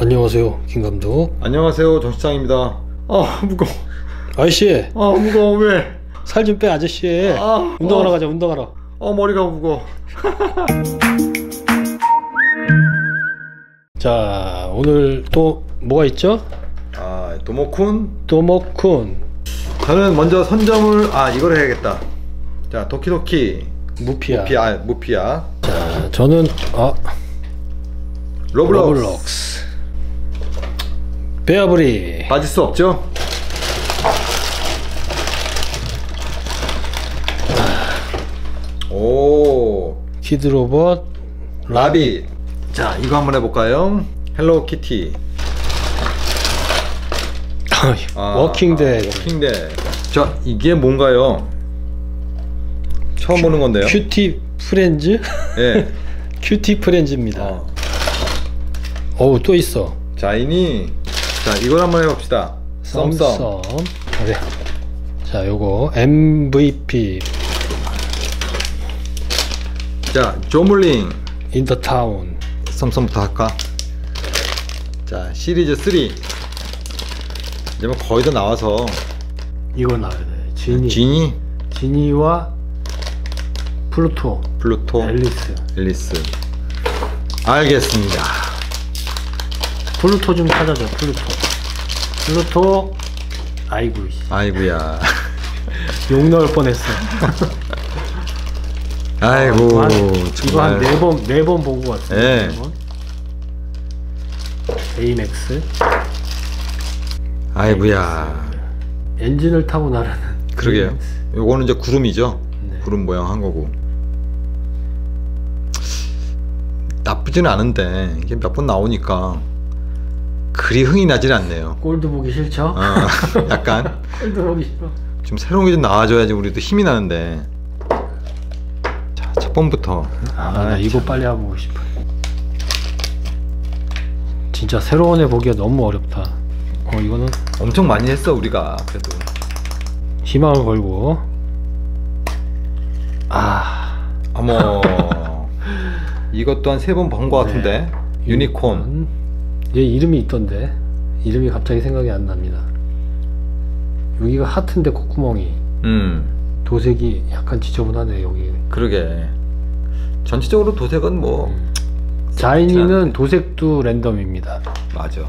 안녕하세요, 김 감독. 안녕하세요 정시장입니다 아 무거워 아저씨, 아 무거워 왜? 살 좀 빼, 아저씨. 아, 운동하러 어. 가자, 운동하러. 어 머리가 무거워 자, 오늘 또 뭐가 있죠? 아 도모쿤 도모쿤, 저는 먼저 선점을 아 이걸 해야겠다 자 도키도키 무피아. 무피아 아, 무피아 자, 저는 아 로블록스 로블록스. 베어브리. 빠질 수 없죠? 오 키드로봇. 라빗 자 이거 한번 해볼까요? 헬로키티 아, 워킹데드. 아, 워킹데드 자 이게 뭔가요? 처음 보는 건데요 큐티 프렌즈? 예. 큐티 프렌즈입니다. 어. 어우, 또 있어. 자이니 자 이걸 한번 해봅시다 썸썸. 그래. 자, 요거 MVP 자 조물링 인더타운. 썸썸부터 할까? 자 시리즈 3 이제 뭐 거의 다 나와서 이거 나와야 돼. 지니. 지니 지니와 플루토, 플루토 앨리스. 앨리스 알겠습니다 플루토 좀 찾아줘. 플루토. 플루토. 아이고. 씨. 아이고야 욕 넣을 뻔했어. 아이고 한- 이거 한 네 번 네번 보고 왔어. 네. 네 번. 에이맥스. 아이고야 엔진을 타고 나르는. 그러게요. 요거는 이제 구름이죠 네. 구름 모양 한 거고 나쁘지는 않은데 이게 몇 번 나오니까 그리 흥이 나질 않네요. 골드 보기 싫죠? 어, 약간. 골드 보기 싫어. 좀 새로운 게 좀 나와줘야지 우리도 힘이 나는데. 자 첫 번부터. 아, 나 이거 빨리 해보고 싶어. 진짜 새로운 애 보기가 너무 어렵다. 어, 이거는? 엄청 많이 했어 우리가 그래도. 희망을 걸고. 아, 어머. 이것도 한세 번 본 것 같은데. 유니콘 얘 이름이 있던데. 이름이 갑자기 생각이 안 납니다. 여기가 하트인데 콧구멍이 음 도색이 약간 지저분하네 여기. 그러게 전체적으로 도색은 뭐 자인이는 도색도 랜덤입니다. 맞아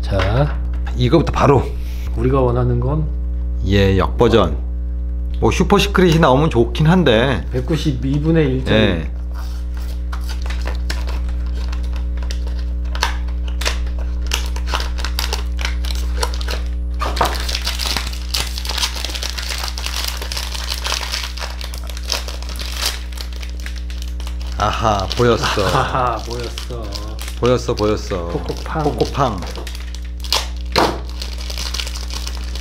자, 이거부터 바로 우리가 원하는 건예 역버전 뭐 슈퍼 시크릿이 나오면 좋긴 한데 192분의 1점. 예 아하 보였어 하하, 보였어. 보였어 보였어 코코팡. 코코팡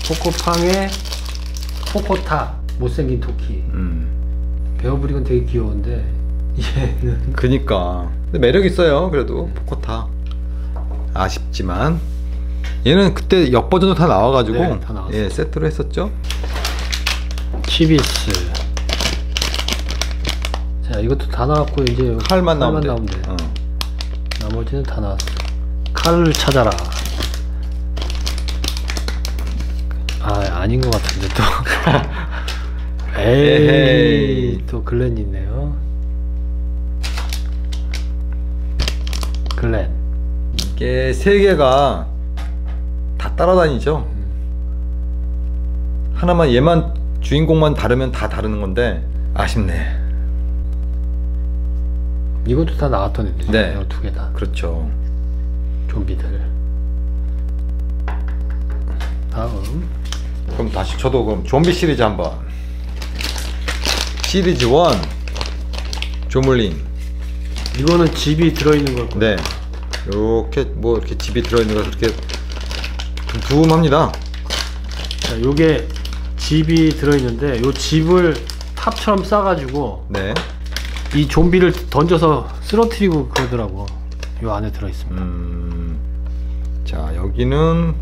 코코팡의 코코타 못생긴 토끼. 음 베어브릭은 되게 귀여운데 얘는 그니까 근데 매력 있어요 그래도 포코타 아쉽지만 얘는 그때 역 버전도 다 나와가지고 네, 다. 예 세트로 했었죠 치비스. 자 이것도 다 나왔고 이제 칼만 나오면 돼 나오면 돼. 어. 나머지는 다 나왔어. 칼을 찾아라. 아 아닌 것 같은데 또. 에이. 또 글렌 있네요. 글렌. 이게 세 개가 다 따라다니죠 하나만 얘만 주인공만 다르면 다 다르는 건데 아쉽네 이것도 다 나왔던 애들이에요. 네. 두개 다. 그렇죠 좀비들. 다음. 그럼 다시 저도 그럼 좀비 시리즈 한번 시리즈 1 조물링 이거는 집이 들어있는 걸 거예요. 네 이렇게 뭐 이렇게 집이 들어있는 거 그렇게 둠둠합니다 자, 요게 집이 들어있는데 요 집을 탑처럼 싸가지고 네 이 좀비를 던져서 쓰러뜨리고 그러더라고. 요 안에 들어있습니다. 음, 자 여기는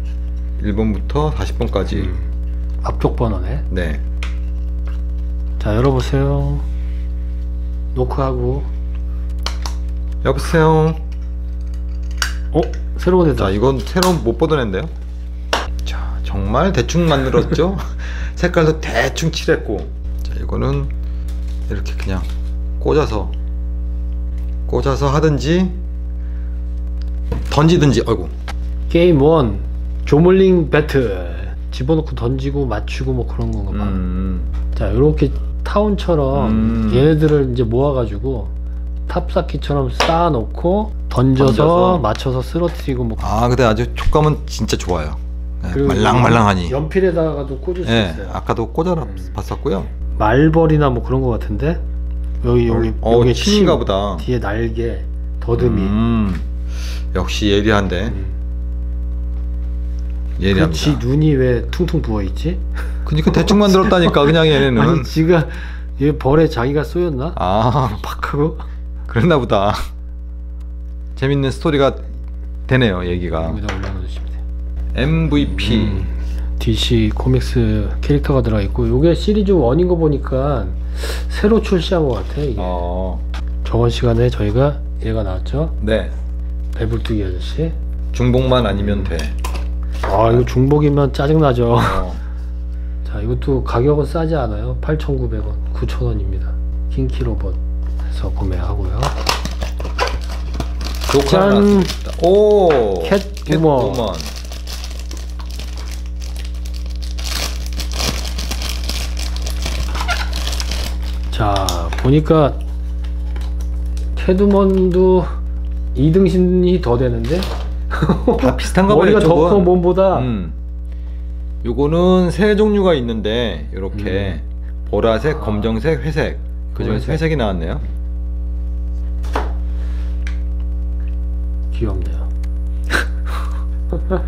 1번부터 40번까지 음. 앞쪽 번호네. 네 자, 열어보세요. 노크하고. 여보세요 어? 새로운 애다. 자 이건 새로 못 보던 앤데요. 자 정말 대충 만들었죠. 색깔도 대충 칠했고. 자 이거는 이렇게 그냥 꽂아서 꽂아서 하든지 던지든지. 아이고. 게임 원 조물링 배틀 집어넣고 던지고 맞추고 뭐 그런 건가 봐. 음. 자 이렇게 타운처럼 음. 얘네들을 이제 모아가지고 탑쌓기처럼 쌓아놓고 던져서, 던져서. 맞춰서 쓰러뜨리고 뭐 아 근데 아주 촉감은 진짜 좋아요. 네, 말랑말랑하니. 연필에다가도 꽂을 수 예, 있어요. 아까도 꽂아라 음. 봤었고요. 말벌이나 뭐 그런 거 같은데 여기 여기 어, 여기 침인가 침, 보다. 뒤에 날개 더듬이 음, 역시 예리한데 음. 예리합니다. 그렇지 눈이 왜 퉁퉁 부어 있지? 그니까 대충 만들었다니까 그냥 얘네는. 아니 지가 얘 벌에 자기가 쏘였나? 아 팍 하고 그랬나 보다. 재밌는 스토리가 되네요 얘기가. 여기다 올려놓으시면 돼요. MVP. 음, DC 코믹스 캐릭터가 들어가 있고 이게 시리즈 1인 거 보니까 새로 출시한 것 같아 이게. 어, 저번 시간에 저희가 얘가 나왔죠. 네. 배불뚝이 아저씨. 중복만 아니면 돼. 아 이거 중복이면 짜증나죠. 어, 자 이것도 가격은 싸지 않아요 8,900원 9,000원입니다 킹키로봇에서 구매하고요 조카 짠! 오. 캣우먼. 자 보니까 캐드먼도 2등신이 더 되는데 다 비슷한가 봐요. 머리가 더 이쪽은. 커 몸보다 음. 요거는 세 종류가 있는데 이렇게 보라색, 검정색, 회색. 그 중에서 보라색. 회색이 나왔네요. 귀엽네요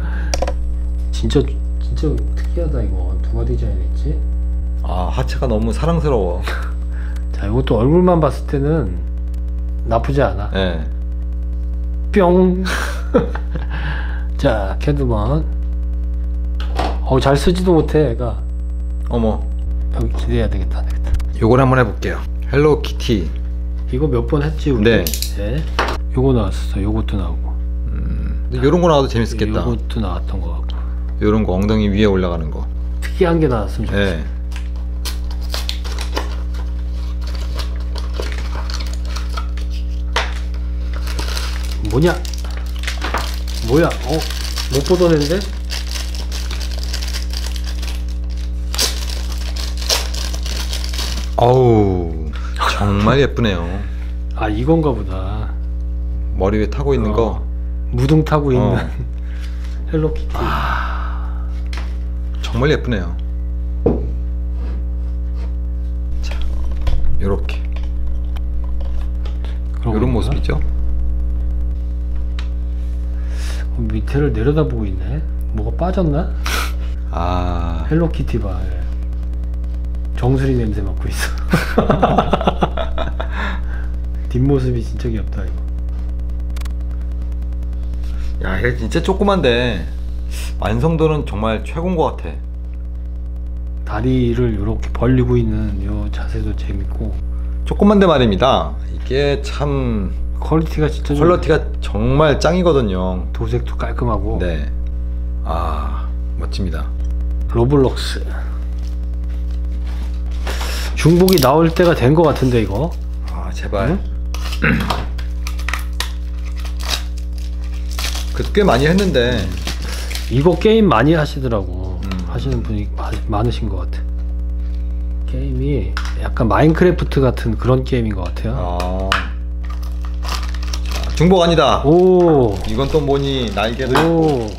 진짜 진짜 특이하다 이거 누가 디자인했지? 아 하체가 너무 사랑스러워. 자 이것도 얼굴만 봤을 때는 나쁘지 않아 예. 뿅. 자, 캐드먼. 어, 잘 쓰지도 못해, 애가. 어머. 여기 기대해야 되겠다, 안 되겠다. 요걸 한번 해볼게요. 헬로 키티. 이거 몇 번 했지, 우리? 네. 네. 요거 나왔어, 요것도 나오고. 음. 요런 거 나와도 재밌겠다. 요것도 나왔던 거 같고. 요런 거 엉덩이 위에 올라가는 거. 특이한 게 나왔으면 좋겠어. 예. 뭐냐? 뭐야? 어? 못 보던 애인데? 어우. 정말 예쁘네요. 아, 이건가 보다. 머리 위에 타고 있는 어, 거. 무등 타고 있는 어. 헬로키티. 정말 예쁘네요. 자, 요렇게. 요런 건가? 모습이죠. 어, 밑에를 내려다보고 있네. 뭐가 빠졌나? 아. 헬로키티 봐. 예. 정수리 냄새 맡고 있어. 뒷모습이 진짜 귀엽다 이거. 야, 이게 진짜 조그만데 완성도는 정말 최고인 것 같아. 다리를 이렇게 벌리고 있는 이 자세도 재밌고 조그만데 말입니다. 이게 참 퀄리티가 진짜 좀 퀄러티가 정말 짱이거든요. 도색도 깔끔하고 네. 아, 멋집니다. 로블록스 중복이 나올 때가 된 것 같은데 이거 아, 제발. 그래도 꽤 많이 했는데 이거 게임 많이 하시더라고 음. 하시는 분이 마- 많으신 것 같아 게임이 약간 마인크래프트 같은 그런 게임인 것 같아요 아. 자, 중복 아니다. 오 이건 또 뭐니 날개도 있고. 오.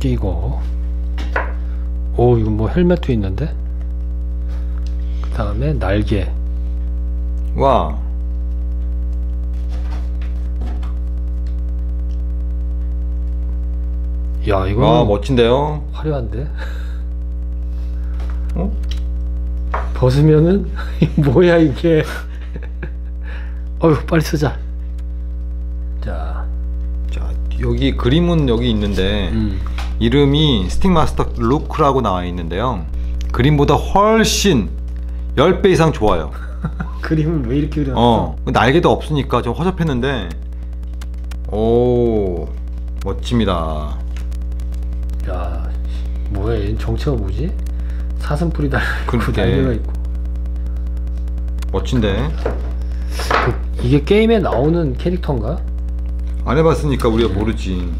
끼고 오 이거 뭐 헬멧도 있는데 그 다음에 날개 와. 야 이거 와, 멋진데요. 화려한데 어? 벗으면은 뭐야 이게 어휴 빨리 쓰자 자 자, 여기 그림은 여기 있는데 음. 이름이 스틱마스터 루크라고 나와 있는데요. 그림보다 훨씬 10배 이상 좋아요. 그림을 왜 이렇게 그려놨어? 어, 날개도 없으니까 좀 허접했는데, 오, 멋집니다. 야, 뭐야? 얘 정체가 뭐지? 사슴뿔이 달려 있고 그러게. 날개가 있고. 멋진데? 그, 이게 게임에 나오는 캐릭터인가? 안 해봤으니까 우리가 모르지.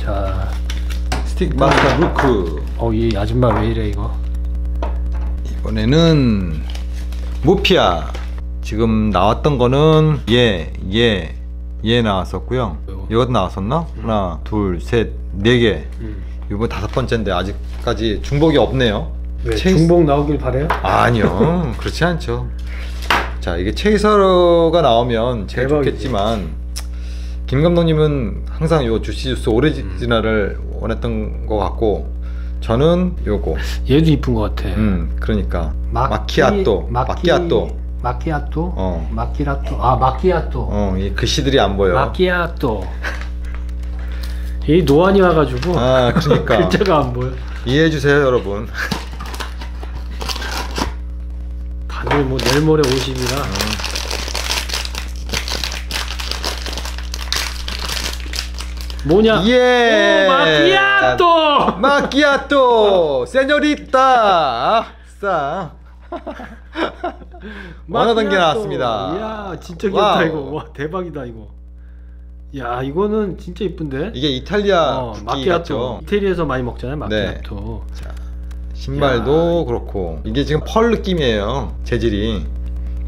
자, 스틱 마스터 루크. 어, 이 아줌마 왜 이래 이거? 이번에는 무피아. 지금 나왔던 거는 얘, 얘, 얘 나왔었고요. 이거. 이것도 나왔었나? 하나, 둘, 셋, 네 개. 음. 이번 다섯 번째인데 아직까지 중복이 없네요. 왜 체이스- 중복 나오길 바래요? 아니요, 그렇지 않죠. 자, 이게 체이서가 나오면 제일 대박이지. 좋겠지만 김 감독님은 항상 요 주시 주스 오리지널을 원했던 것 같고 저는 요거. 얘도 이쁜 것 같아. 음, 그러니까 마키- 마키아또, 마키- 마키 아또. 마키아또? 어. 마키라또. 아, 마키아또. 어, 이 글씨들이 안 보여. 마키아또. 이 노안이 와가지고 아, 그러니까 글자가 안 보여. 이해해 주세요, 여러분. 다들 뭐 내일 모레 50이라. 뭐냐? 예. 오, 마키아또. 마키아또, 세뇨리타. 싸. 게 마키아또. 나왔습니다. 이야, 진짜 귀엽다. 이거. 와, 대박이다 이거. 야, 이거는 진짜 이쁜데. 이게 이탈리아 어, 마키아토. 이태리에서 많이 먹잖아요, 마키아토. 신발도 야. 그렇고 이게 지금 펄 느낌이에요. 재질이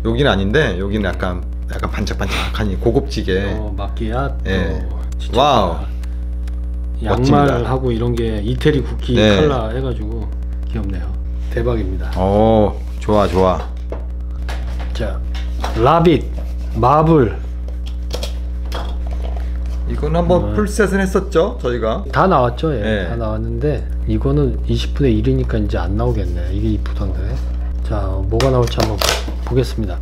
여기는 아닌데 여기는 약간 약간 반짝반짝하니 고급지게. 어, 마키아토. 예. 진짜 와우. 양말하고 이런 게 이태리 쿠키 네. 컬러 해가지고 귀엽네요. 대박입니다. 어 좋아 좋아. 자, 라빗, 마블 이건 한번 음. 풀셋은 했었죠 저희가. 다 나왔죠, 예. 네. 다 나왔는데 이거는 20분의 1이니까 이제 안 나오겠네. 이게 이쁘던데. 자, 뭐가 나올지 한번 보겠습니다.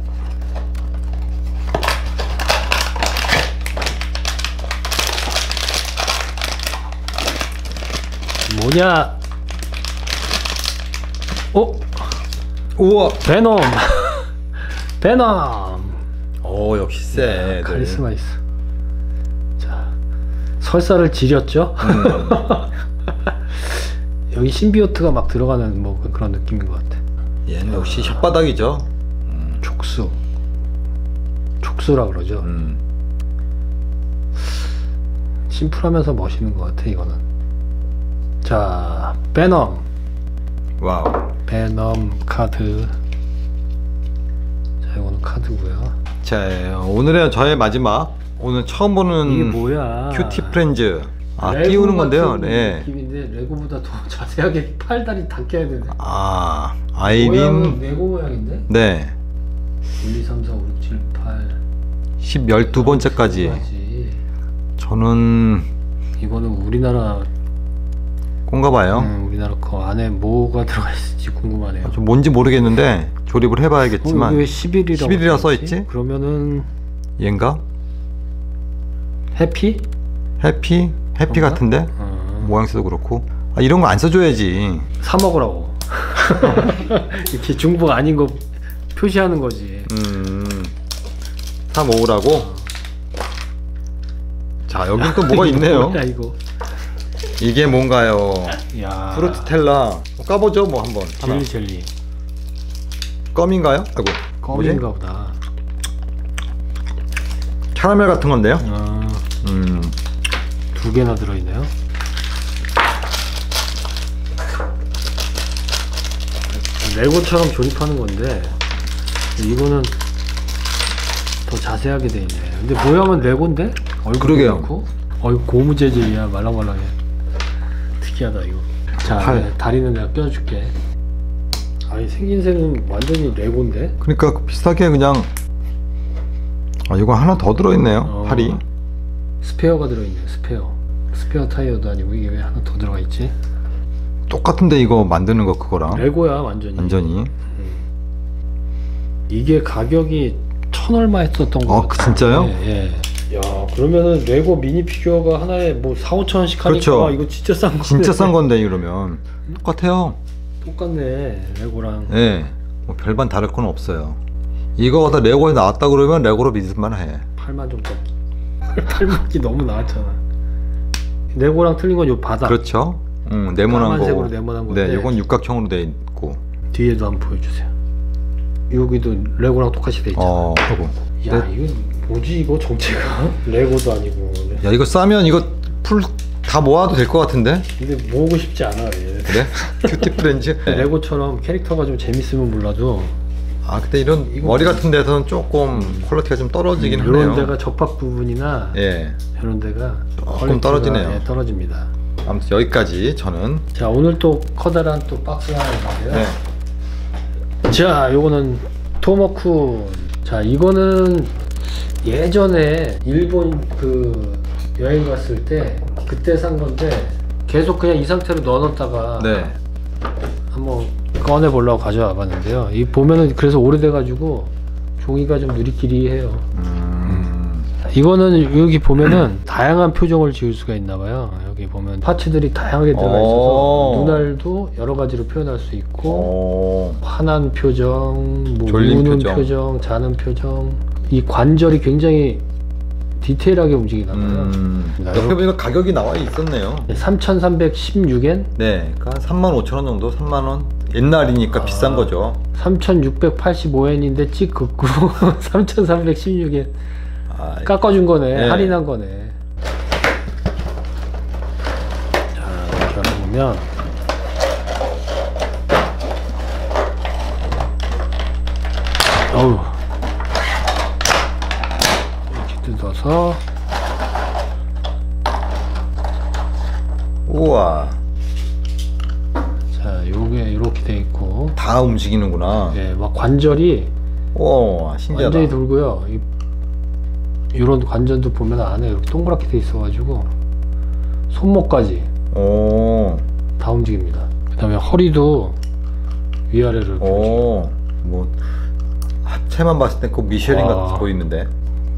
뭐냐? 어? 우와. 베놈. 베놈. 오 역시 쎄. 카리스마 있어. 자, 설사를 지렸죠? 음. 여기 신비오트가 막 들어가는 뭐 그런 느낌인 것 같아. 얘는 역시 혓바닥이죠. 촉수. 촉수라 그러죠. 음. 심플하면서 멋있는 것 같아 이거는. 자, 베넘. 와우. 베넘 카드. 자, 이거는 카드고요. 자 오늘의 저의 마지막 오늘 처음 보는 이게 뭐야? 큐티 프렌즈. 아 띄우는 건데요. 네. 느낌인데 레고보다 더 자세하게 팔다리 다 껴야 되네. 아 아이린. 레고 모양인데? 네. 1, 2, 3, 4, 5, 6, 7, 8. 10, 12번째까지 까지. 저는 이거는 우리나라 꼰가 봐요. 음, 우리나라 거 안에 뭐가 들어가 있을지 궁금하네요. 좀 뭔지 모르겠는데 조립을 어, 해봐야겠지만 여기 왜 11이라고 11이라 써있지? 그러면은 얘인가? 해피? 해피? 해피 그런가? 같은데? 어, 모양새도 그렇고 아, 이런 거 안 써줘야지 사 먹으라고. 이렇게 중복 아닌 거 표시하는 거지. 음, 사 모으라고 자 여긴 또 뭐가 있네요 뭐야 이거? 이게 뭔가요 야. 프루트텔라 까보죠 뭐 한번 하나 젤리 젤리. 껌인가요? 아이고 뭐지? 껌인가 보다. 캐러멜 같은 건데요 아, 음, 두 개나 들어있네요. 레고처럼 조립하는 건데 이거는 더 자세하게 돼 있네. 근데 모양은 레고인데 얼굴. 그렇고 어이 고무 재질이야 말랑말랑해. 특이하다 이거. 자 팔. 네, 다리는 내가 껴줄게. 아니 생긴 새는 완전히 레고인데. 그러니까 비슷하게 그냥 아 이거 하나 더 들어있네요 어. 팔이 스페어가 들어있네. 스페어. 스페어 타이어도 아니고 이게 왜 하나 더 들어가 있지? 똑같은데 이거 만드는 거 그거랑 레고야 완전히. 완전히 이게 가격이 천 얼마 했었던 거 아, 그 진짜요? 예, 예. 야 그러면은 레고 미니 피규어가 하나에 뭐 4, 5천 원씩 하니까 그렇죠. 와, 이거 진짜 싼 거. 진짜 싼 건데 이러면 똑같아요. 똑같네 레고랑. 예. 뭐 별반 다를 건 없어요. 이거가 다 레고에 나왔다 그러면 레고로 믿을만 해. 팔만 좀 더. 팔만기 너무 나왔잖아. 레고랑 틀린 건 요 바닥. 그렇죠? 음, 네모난 까만색으로 거고. 네모난 건데. 네, 이건 육각형으로 돼 있고. 뒤에도 한번 보여주세요. 여기도 레고랑 똑같이 돼 있잖아. 어. 야 이거 뭐지 이거 정체가? 레고도 아니고. 야, 이거 싸면 이거 풀 다 모아도 될 것 같은데? 근데 모으고 싶지 않아 얘. 그래? 큐티 프렌즈? 레고처럼 캐릭터가 좀 재밌으면 몰라도 아, 근데 이런 머리 같은 데서는 조금 퀄리티가 좀 떨어지긴 하네요. 이런 데가 접합 부분이나 예. 이런 데가 조금 떨어지네요. 예, 떨어집니다. 아무튼 여기까지 저는 자 오늘 또 커다란 또 박스가 하나 있는데요. 네. 자 요거는 토머쿤. 자 이거는 예전에 일본 그 여행 갔을 때 그때 산 건데 계속 그냥 이 상태로 넣어놨다가 네. 한번 꺼내 보려고 가져와 봤는데요. 이 보면은 그래서 오래돼 가지고 종이가 좀 느리끼리해요. 음. 이거는 여기 보면은 다양한 표정을 지을 수가 있나 봐요. 여기 보면 파츠들이 다양하게 들어가 있어서 오. 눈알도 여러 가지로 표현할 수 있고 오. 화난 표정, 뭐 졸린 우는 표정. 표정. 자는 표정. 이 관절이 굉장히 디테일하게 움직이나 봐요. 음. 나 옆에 보니까 가격이 나와 있었네요. 3,316엔, 네, 그러니까 한 3만 5천 원 정도, 3만 원. 옛날이니까 아. 비싼 거죠. 3,685엔인데 찍 긋고 3,316엔 아, 깎아준 거네, 네. 할인한 거네. 자, 이렇게 보면 어우 이렇게 뜯어서 우와, 자, 요게 이렇게 돼 있고, 다 움직이는구나. 예, 막 관절이 오, 신기하다. 완전히 돌고요. 이, 이런 관절도 보면 안에 이렇게 동그랗게 돼 있어가지고 손목까지 오, 다 움직입니다. 그다음에 허리도 위아래를 오, 뭐 하체만 봤을 때꼭 미쉐린 와. 같아 보이는데.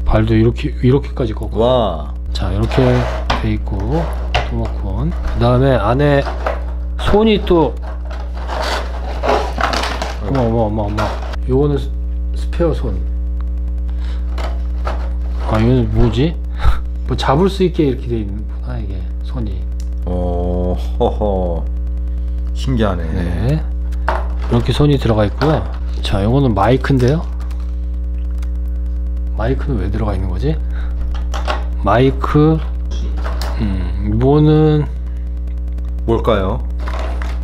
발도 이렇게 이렇게까지 꺾고. 와, 자 이렇게 돼 있고 토마콘. 그다음에 안에 손이 또 어머 어머 어머 어머. 요거는 스- 스페어 손. 아 이거는 뭐지? 뭐 잡을 수 있게 이렇게 돼 있는구나 이게 손이. 오, 허허, 신기하네. 네. 이렇게 손이 들어가 있고요. 자, 요거는 마이크인데요. 마이크는 왜 들어가 있는 거지? 마이크, 음, 이거는 뭘까요?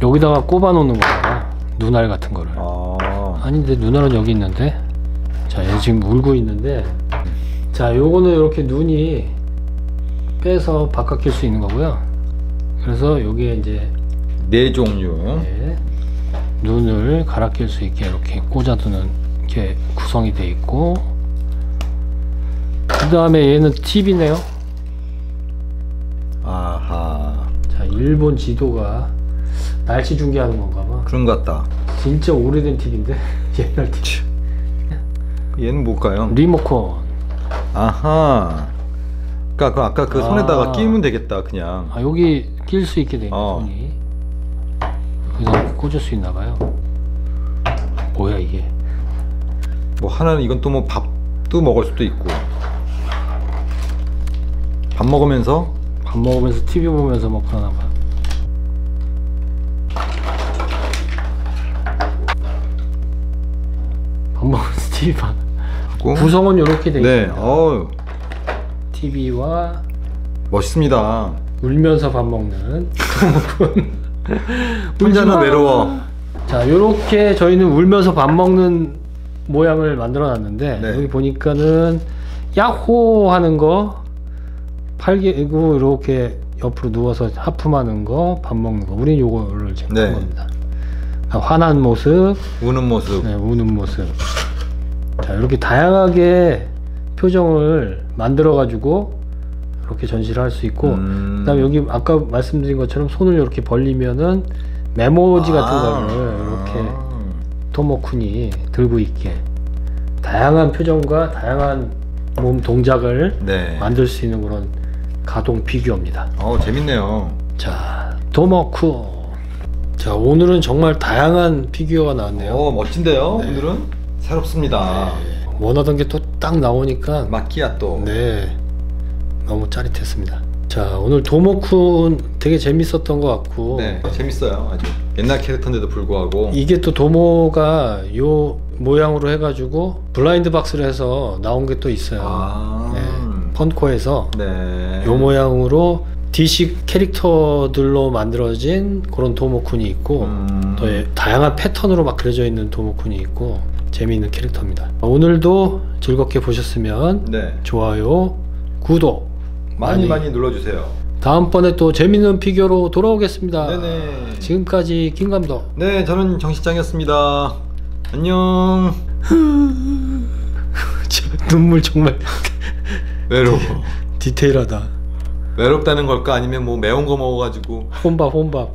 여기다가 꼽아 놓는 거야. 눈알 같은 거를. 아, 아닌데, 눈알은 여기 있는데. 자, 얘 지금 울고 있는데. 자, 요거는 이렇게 눈이 빼서 바깥 낄수 있는 거고요. 그래서 여기에 이제 네 종류. 네. 눈을 갈아 낄 수 있게 이렇게 꽂아두는 게 구성이 돼 있고 그 다음에 얘는 TV네요 아하, 자 일본 지도가 날씨 중계하는 건가 봐 그런 것 같다. 진짜 오래된 TV인데 옛날 TV 얘는 뭘까요? 리모컨 아하. 그러니까 그 아까 그 아. 손에다가 끼면 되겠다 그냥. 아 여기 낄 수 있게 돼 있네 어. 손이 여기다 꽂을 수 있나 봐요 뭐야 이게 뭐 하나는 이건 또 뭐 밥도 먹을 수도 있고. 밥 먹으면서 밥 먹으면서 TV 보면서 뭐 그러나 봐 밥봐 하고. 구성은 이렇게 돼 네, 있습니다. 어우 TV와 멋있습니다. 울면서 밥 먹는 혼자는. 외로워. 자, 이렇게 저희는 울면서 밥 먹는 모양을 만들어 놨는데 네. 여기 보니까는 야호 하는 거 팔기고 이렇게 옆으로 누워서 하품하는 거, 밥 먹는 거. 우린 요거를 지금 네. 한 겁니다. 아, 화난 모습, 우는 모습. 네, 우는 모습. 자, 이렇게 다양하게 표정을 만들어 가지고 이렇게 전시를 할 수 있고 음. 그다음에 여기 아까 말씀드린 것처럼 손을 이렇게 벌리면은 메모지 같은 아. 거를 이렇게 토모쿤이 들고 있게 다양한 표정과 다양한 몸 동작을 네. 만들 수 있는 그런 가동 피규어입니다. 어 재밌네요. 자, 도머쿠. 자, 오늘은 정말 다양한 피규어가 나왔네요. 어 멋진데요. 네. 오늘은 새롭습니다. 네, 원하던 게 또 딱 나오니까 마키아또. 네 너무 짜릿했습니다. 자, 오늘 도머쿠 되게 재밌었던 것 같고 네, 재밌어요. 아주 옛날 캐릭터인데도 불구하고. 이게 또 도모가 요 모양으로 해가지고 블라인드 박스를 해서 나온 게 또 있어요. 아. 네, 펀코에서 네. 요 모양으로 DC 캐릭터들로 만들어진 그런 도모쿤이 있고 음. 또 예, 다양한 패턴으로 막 그려져 있는 도모쿤이 있고 재미있는 캐릭터입니다. 오늘도 즐겁게 보셨으면 네. 좋아요, 구독 많이 많이. 많이 눌러주세요. 다음번에 또 재밌는 피규어로 돌아오겠습니다. 네네. 지금까지 김 감독. 네, 저는 정실장이었습니다. 안녕. 눈물 정말 외로워. 디테일하다. 외롭다는 걸까 아니면 뭐 매운 거 먹어가지고 혼밥 혼밥.